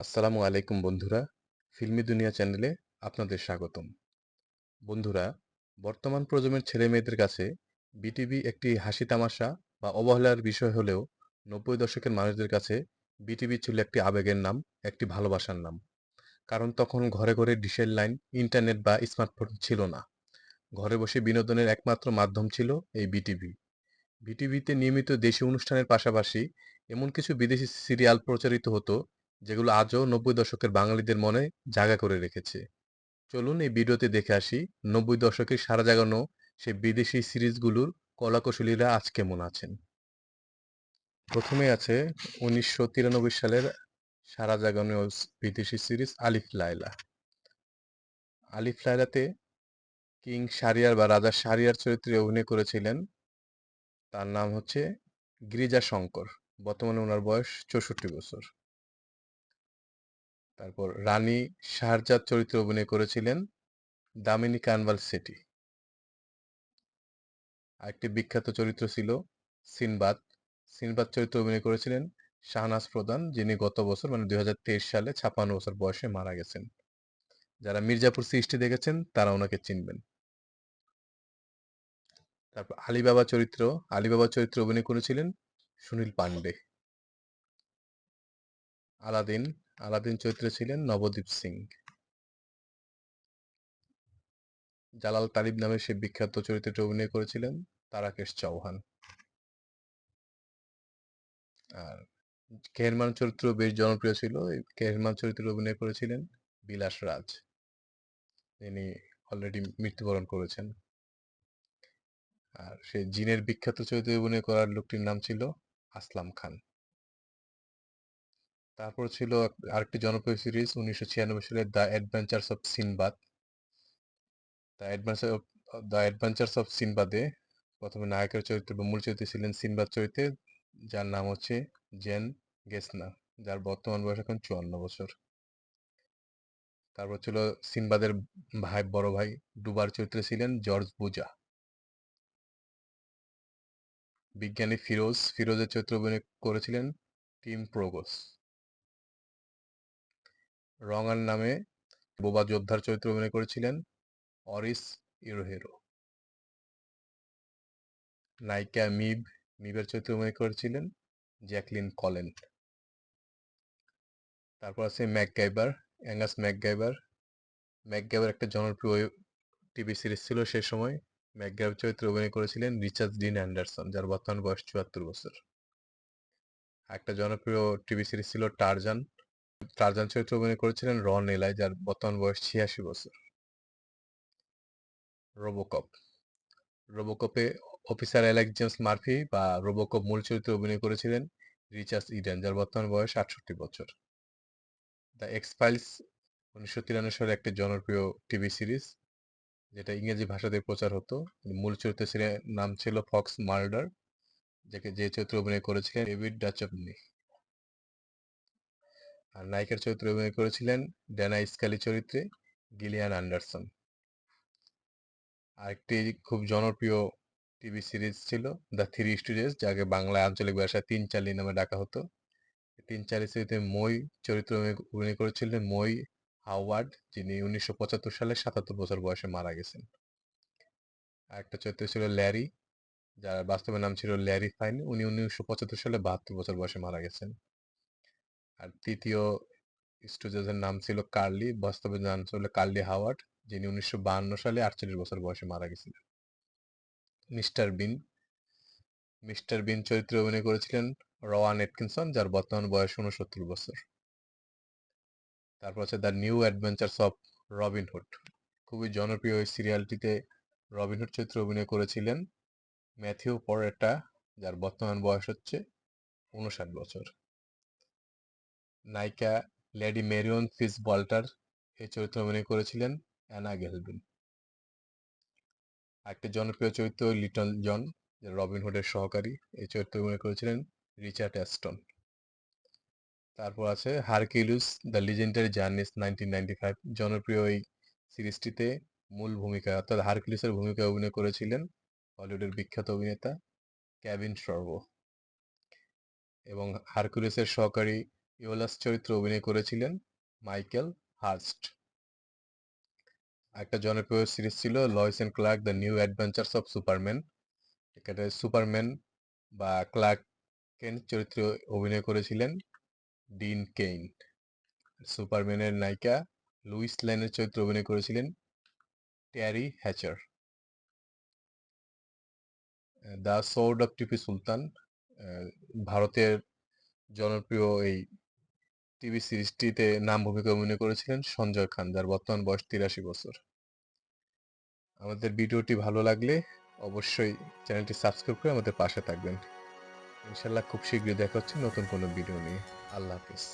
আসসালামু আলাইকুম বন্ধুরা। ফিল্মি দুনিয়া চ্যানেলে আপনাদের স্বাগতম। বন্ধুরা, বর্তমান প্রজন্মের ছেলে মেয়েদের কাছে বিটিভি একটি হাসি তামাশা বা অবহেলার বিষয় হলেও নব্বই দশকের মানুষদের কাছে বিটিভি ছিল একটি আবেগের নাম, একটি ভালোবাসার নাম। কারণ তখন ঘরে ঘরে ডিশের লাইন, ইন্টারনেট বা স্মার্টফোন ছিল না। ঘরে বসে বিনোদনের একমাত্র মাধ্যম ছিল এই বিটিভি। বিটিভিতে নিয়মিত দেশি অনুষ্ঠানের পাশাপাশি এমন কিছু বিদেশি সিরিয়াল প্রচারিত হতো যেগুলো আজও নব্বই দশকের বাঙালিদের মনে জায়গা করে রেখেছে। চলুন এই ভিডিওতে দেখে আসি নব্বই দশকের সারা জাগানো সেই বিদেশি সিরিজগুলোর কলাকুশলীরা আজ কেমন আছেন? প্রথমে আছে উনিশশো তিরানব্বই সালের সারা জাগানো বিদেশি সিরিজ আলিফ লায়লা। আলিফ লায়লাতে কিং সারিয়ার বা রাজা সারিয়ার চরিত্রে অভিনয় করেছিলেন। তার নাম হচ্ছে গিরিজা শঙ্কর বর্তমানে ওনার বয়স চৌষট্টি বছর। তারপর রানী শাহজাদ চরিত্রে অভিনয় করেছিলেন দামিনী কানভাল সেটি। আরেকটি বিখ্যাত চরিত্র ছিল সিনবাদ। সিনবাদ চরিত্রে অভিনয় করেছিলেন শাহনাজ প্রধান, যিনি গত বছর মানে দুই হাজার তেইশ সালে ছাপ্পান্ন বছর বয়সে মারা গেছেন। যারা মির্জাপুর সৃষ্টি দেখেছেন, তারা ওনাকে চিনবেন। তারপর আলিবাবা চরিত্র, আলিবাবা চরিত্রে অভিনয় করেছিলেন সুনীল পান্ডে আলাদিন আলাদিন চরিত্রে ছিলেন নবদীপ সিং। জালাল তালিব নামে সে বিখ্যাত চরিত্রটি অভিনয় করেছিলেন তারাকেশ চৌহান। আর কেহরমান চরিত্র বেশ জনপ্রিয় ছিল। কেহরমান চরিত্রে অভিনয় করেছিলেন বিলাস রাজ। তিনি অলরেডি মৃত্যুবরণ করেছেন। আর সে জিনের বিখ্যাত চরিত্রে অভিনয় করার লোকটির নাম ছিল আসলাম খান। তারপর ছিল আরেকটি জনপ্রিয় সিরিজ উনিশশো ছিয়ানব্বই সালের the adventures of Sinbad the adventure of the adventures of সিনবাদে প্রথমে নায়কের চরিত্র বা মূল চরিত্রে ছিলেন সিনবাদ চরিত্রে, যার নাম হচ্ছে জেন গেসনা যার বর্তমান বয়স এখন চুয়ান্ন বছর। তারপর ছিল সিনবাদের ভাই, বড় ভাই ডুবার চরিত্রে ছিলেন জর্জ বুজা বিজ্ঞানী ফিরোজ ফিরোজের চরিত্র অভিনয় করেছিলেন টিম প্রোগস রঙার নামে বোবা যোদ্ধার চরিত্র অভিনয় করেছিলেন অরিস ইরোহেরো। নায়িকা মিব, মিবের চরিত্র অভিনয় করেছিলেন জ্যাকলিন কলেন। তারপর আছে ম্যাকগাইবার, অ্যাঙ্গাস ম্যাকগাইবার। ম্যাকগাইবার একটা জনপ্রিয় টিভি সিরিজ ছিল সে সময়। ম্যাকগাইবার চরিত্রে অভিনয় করেছিলেন রিচার্ড ডিন অ্যান্ডারসন, যার বর্তমান বয়স চুয়াত্তর বছর। একটা জনপ্রিয় টিভি সিরিজ ছিল টারজান। টারজান চরিত্রে অভিনয় করেছিলেন রন এলাই, যার বর্তমান বয়স ছিয়াশি বছর। রোবোকপ রোবোকপে অফিসার অ্যালেক্স জেমস মার্ফি বা রোবোকপ মূল চরিত্রে অভিনয় করেছিলেন রিচার্ড ইডেন, যার বর্তমান বয়স আটষট্টি বছর। দ্য এক্স ফাইলস উনিশশো তিরানব্বই সালের একটি জনপ্রিয় টিভি সিরিজ, যেটা ইংরেজি ভাষাতে প্রচার হতো। মূল চরিত্রের নাম ছিল ফক্স মার্ডার যাকে যে চরিত্রে অভিনয় করেছিলেন ডেভিড ডাচপনি। আর নায়িকার চরিত্রে অভিনয় করেছিলেন ড্যানা স্কালি চরিত্রে গিলিয়ান অ্যান্ডারসন। আরেকটি খুব জনপ্রিয় টিভি সিরিজ ছিল দ্য থ্রি স্টুডিওস, যাকে বাংলায় আঞ্চলিক ভাষায় তিন চালি নামে ডাকা হতো। তিন চালি সিরিজে মই চরিত্র অভিনয় করেছিলেন মই হাওয়ার্ড, যিনি উনিশশো পঁচাত্তর সালে সাতাত্তর বছর বয়সে মারা গেছেন। আরেকটা চরিত্র ছিল ল্যারি, যার বাস্তবে নাম ছিল ল্যারি ফাইন, উনি উনিশশো পঁচাত্তর সালে বাহাত্তর বছর বয়সে মারা গেছেন। আর তৃতীয় স্টুডিওজের নাম ছিল কার্লি বাস্তবে নাম ছিল কার্লি হাওয়ার্ড, যিনি উনিশশো সালে আটচল্লিশ বছর বয়সে মারা গেছিলেন। মিস্টার বিন মিস্টার বিন চরিত্রে অভিনয় করেছিলেন রওয়ান এটকিনসন, যার বর্তমান বয়স উনসত্তর বছর। তারপর আছে the new adventures of Robin Hood খুবই জনপ্রিয় এই সিরিয়ালটিতে রবিনহুড চরিত্রে অভিনয় করেছিলেন ম্যাথিউ পরেটা, যার বর্তমান বয়স হচ্ছে উনষাট বছর। নায়িকা লেডি মেরিয়ন ফিস বল্টার এই চরিত্রে অভিনয় করেছিলেন অ্যানা গেলভিন। একটা জনপ্রিয় চরিত্র লিটল জন রবিনহুডের সহকারী এই চরিত্রে অভিনয় করেছিলেন রিচার্ড অ্যাস্টন। তারপর আছে Hercules the legendary journeys nineteen ninety five, জনপ্রিয় এই সিরিজটিতে মূল ভূমিকা, অর্থাৎ হারকিলুসের ভূমিকা অভিনয় করেছিলেন হলিউডের বিখ্যাত অভিনেতা ক্যাভিন সর্ব এবং হারকুলিসের সহকারী ইওলাস চরিত্রে অভিনয় করেছিলেন মাইকেল হার্স্ট। একটা জনপ্রিয় সিরিজ ছিল Lois and Clark, the new adventures of Superman. এখানে সুপারম্যান বা ক্লার্ক কেন চরিত্রে অভিনয় করেছিলেন? Dean Cain. সুপারম্যানের নায়িকা লুইস ল্যানের চরিত্রে অভিনয় করেছিলেন Teri Hatcher. The sword of Tipu Sultan ভারতের জনপ্রিয় এই টিভি সিরিজটিতে নাম ভূমিকা অভিনয় করেছিলেন সঞ্জয় খান, যার বর্তমান বয়স তিরাশি বছর। আমাদের ভিডিওটি ভালো লাগলে অবশ্যই চ্যানেলটি সাবস্ক্রাইব করে আমাদের পাশে থাকবেন। ইনশাল্লাহ খুব শীঘ্রই দেখা হচ্ছে নতুন কোনো ভিডিও নিয়ে। আল্লাহ হাফিজ।